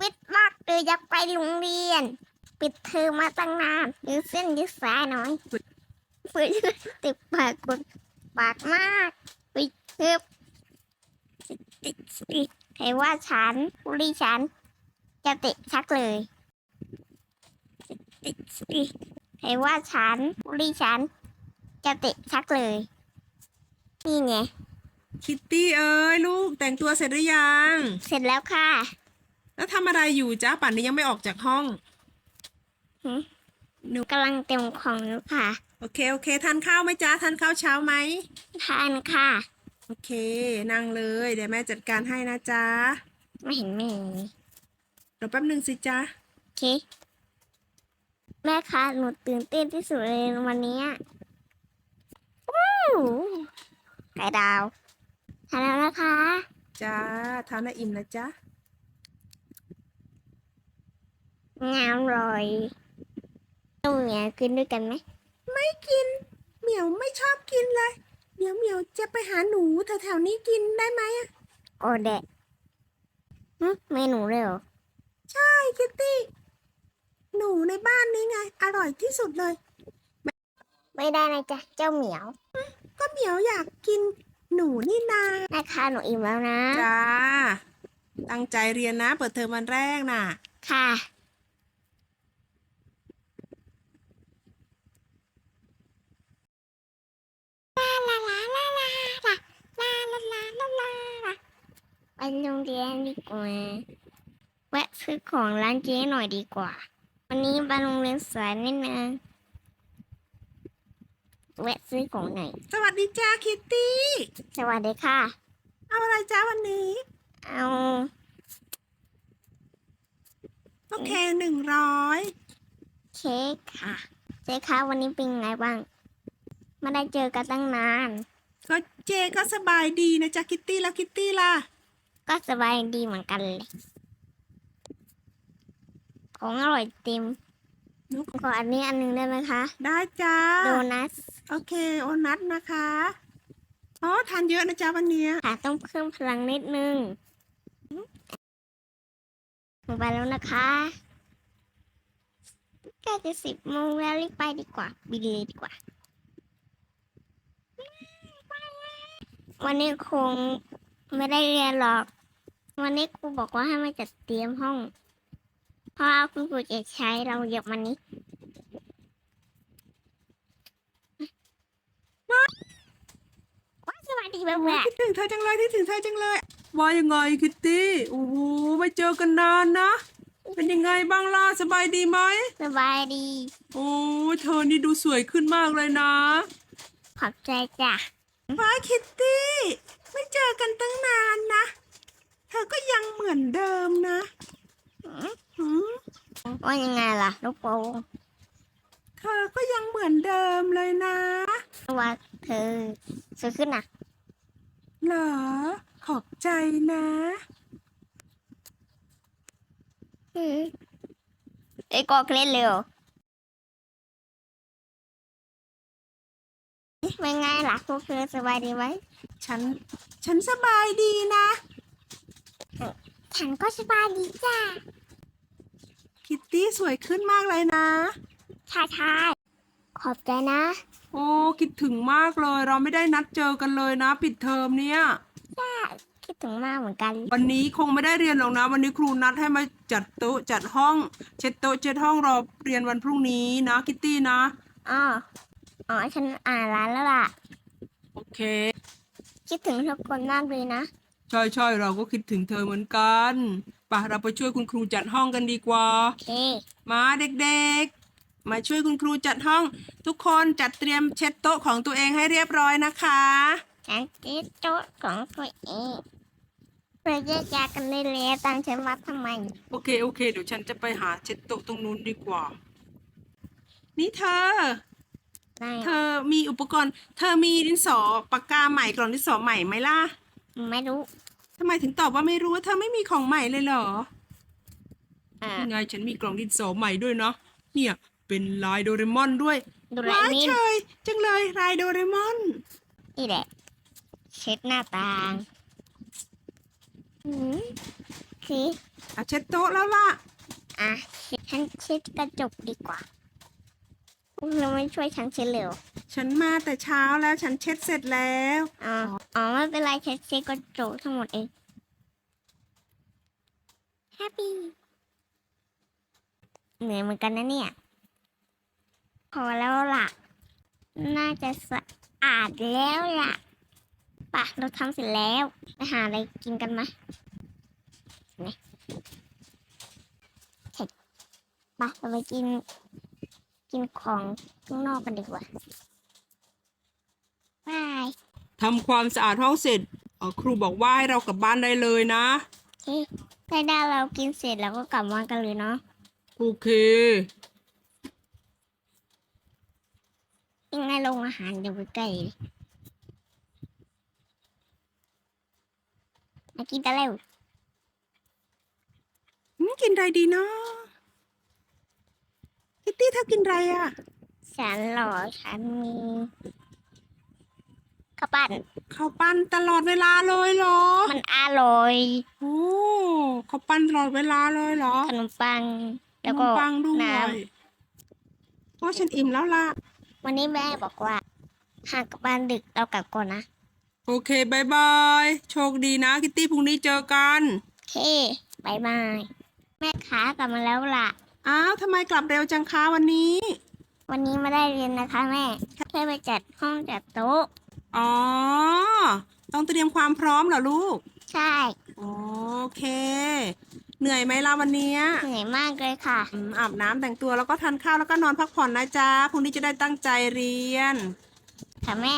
ปิดล็อกเลยอยากไปโรงเรียน ปิดเทอมมาตั้งนานยืดเส้นยืดสายหน่อยฝืนติดปากกดปากมากปิดเทอมติดติดใครว่าฉันผู้รีฉัน จะเตะชักเลยติดติดใครว่าฉันผู้รีฉัน จะเตะชักเลย นี่ไงคิตตี้เอ้ยลูกแต่งตัวเสร็จหรือยัง เสร็จแล้วค่ะ แล้วทำอะไรอยู่จ้าป่านนี้ยังไม่ออกจากห้อง หนูกำลังเตรียมของอยู่ค่ะ โอเคโอเคทานข้าวไหมจ้าทานข้าวเช้าไหมทานค่ะ โอเค นั่งเลยเดี๋ยวแม่จัดการให้นะจ๊ะไม่เห็นมีเดี๋ยวแป๊บหนึ่งสิจ๊ะโอเค แม่คะหนูตื่นเต้นที่สุดเลยวันนี้อะวู้ไก่ดาวทานแล้วนะคะ จ้าทานให้อิ่มนะจ๊ะ งามเลยต้องเหมียกินด้วยกันไหมไม่กิน เหมียวไม่ชอบกินเลย เดี๋ยวเหมียวจะไปหาหนูแถวๆนี้กินได้ไหมอะโอเดะหึเมนูเลยเหรอใช่คิตตี้ หนูในบ้านนี้ไง อร่อยที่สุดเลย ไม่ได้นะจ๊ะเจ้าเหมียว ก็เหมียวอยากกินหนูนี่นานะคะหนูอิ่มแล้วนะ จ้า ตั้งใจเรียนนะ เปิดเทอมวันแรกน่ะ ค่ะ ไปโรงเรียนดีกว่า แวะซื้อของร้านเจ๊หน่อยดีกว่า วันนี้ไปโรงเรียนสายนิดนึงแวะซื้อของหน่อย สวัสดีจ้าคิตตี้ สวัสดีค่ะ เอาอะไรจ้าวันนี้ เอาโอเคหนึ่งร้อยเค้กค่ะ เจ๊คะวันนี้เป็นไงบ้าง ไม่ได้เจอกันตั้งนาน ก็เจก็สบายดีนะจ๊ะคิตตี้แล้วคิตตี้ล่ะ ก็สบายดีเหมือนกันเลยของอร่อยเต็มนุ๊กขออันนี้อันหนึงได้ไหมคะ ได้จ้าโดนัทโอเคโอนัทนะคะอ๋อทานเยอะนะจ๊ะวันเนี้ยค่ะต้องเพิ่มพลังนิดนึงหนูไปแล้วนะคะใกล้จะสิบโมงแล้วรีบไปดีกว่า บินเลยดีกว่า วันนี้คงไม่ได้เรียนหรอก วันนี้ครูบอกว่าให้มาจัดเตรียมห้องเพราะคุณครูจะใช้เราเหยียบมันนี้ว้าวสวัสดีเพื่อนคิดถึงเธอจังเลยคิดถึงเธอจังเลยว่ายังไงคิตตี้โอ้โหไม่เจอกันนานนะ เป็นยังไงบ้างล่ะสบายดีไหมสบายดี โอ้ยเธอนี่ดูสวยขึ้นมากเลยนะขอบใจจ้ะว้าคิตตี้ไม่เจอกันตั้งนานนะ เธอก็ยังเหมือนเดิมนะหืมว่ายังไงล่ะลูกโป่งเธอก็ยังเหมือนเดิมเลยนะ ว่าเธอสวยขึ้นนะเหรอ ขอบใจนะอืมไอ้ยก็เคล็ดเร็วเป็นไงล่ะพวกเธอสบายดีไหม ฉัน ฉันสบายดีนะ ฉันก็สบายดีจ้าคิตตี้สวยขึ้นมากเลยนะ ชายชายขอบใจนะ โอ้คิดถึงมากเลย เราไม่ได้นัดเจอกันเลยนะ ปิดเทอมเนี่ย จ้าคิดถึงมากเหมือนกัน วันนี้คงไม่ได้เรียนหรอกนะ วันนี้ครูนัดให้มาจัดโต๊ะจัดห้อง เช็ดโต๊ะเช็ดห้องรอเรียนวันพรุ่งนี้นะ คิตตี้นะอ๋ออ๋อฉันอ่านร้านแล้วล่ะ โอเค คิดถึงทุกคนมากเลยนะ ใช่ใช่เราก็คิดถึงเธอเหมือนกันไป่ะเราไปช่วยคุณครูจัดห้องกันดีกว่า โอเค มาเด็กๆ มาช่วยคุณครูจัดห้อง ทุกคนจัดเตรียมเช็ดโต๊ะของตัวเองให้เรียบร้อยนะคะ ฉันติดโต๊ะของตัวเองเราแยกย้ายกันได้แล้วตามฉันว่าทำไม โอเคโอเค เดี๋ยวฉันจะไปหาเช็ดโต๊ะตรงนู้นดีกว่า นี่เธอ ได้เธอมีอุปกรณ์ เธอมีดินสอปากกาใหม่กล่องดินสอใหม่ไหมล่ะ ไม่รู้ ทำไมถึงตอบว่าไม่รู้ว่าเธอไม่มีของใหม่เลยเหรออ่ายังไงฉันมีกล่องดินสอใหม่ด้วยเนาะเนี่ยเป็นลายโดเรมอนด้วยดูไรว้ายนี่เชยจังเลยลายโดเรมอน นี่แหละ เช็ดหน้าต่างอืมสิอะเช็ดโต๊ะแล้วล่ะ อะฉันเช็ดกระจกดีกว่าเราไม่ช่วยฉันเช็ดเร็ว ฉันมาแต่เช้าแล้วฉันเช็ดเสร็จแล้ว อ๋อ อ๋อไม่เช็ดเช็ดกระจทั้งหมดเองแฮปปี้เหนื่อยเหมือนกันนะเนี่ย พอแล้วล่ะ น่าจะสะอาดแล้วล่ะป่ะเราทำเสร็จแล้วไปหาอะไรกินกันไหมนี่เสร็จไปเราไปกิน กินของข้างนอกกันดีกว่าบาย ทำความสะอาดห้องเสร็จเอ่อครูบอกว่าให้เรากลับบ้านได้เลยนะโอเคได้ได้เรากินเสร็จแล้วก็กลับบ้านกันเลยเนาะโอเค ยังไงลงอาหารเดี๋ยวไปใกล้เลยมากินกันเร็วอืมกินอะไรดีเนาะคิตตี้เธอกินอะไรอะฉันเหรอฉันมี ข้าวปั้นข้าวปั้นตลอดเวลาเลยเหรอ มันอร่อยโอ้ข้าวปั้นตลอดเวลาเลยเหรอขนมปัง แล้วขนก็มปังด้วน้ยโอ้ฉันอิ่มแล้วล่ะำวันนี้แม่บอกว่าหากกลับบ้านดึกเรากลับก่อนนะ โอเคบายบาย โชคดีนะ คิตตี้พรุ่งนี้เจอกันโอเคบายบายแม่ขากลับมาแล้วล่ะ อ้าวทำไมกลับเร็วจังคะวันนี้ วันนี้ไม่ได้เรียนนะคะแม่แค่ไปจัดห้องจัดโต๊ะ อ๋อ ต้องเตรียมความพร้อมเหรอลูก ใช่ โอเค เหนื่อยไหมล่ะวันเนี้ยเหนื่อยมากเลยค่ะ อืมอาบน้ำแต่งตัวแล้วก็ทานข้าวแล้วก็นอนพักผ่อนนะจ๊ะพรุ่งนี้จะได้ตั้งใจเรียน ค่ะแม่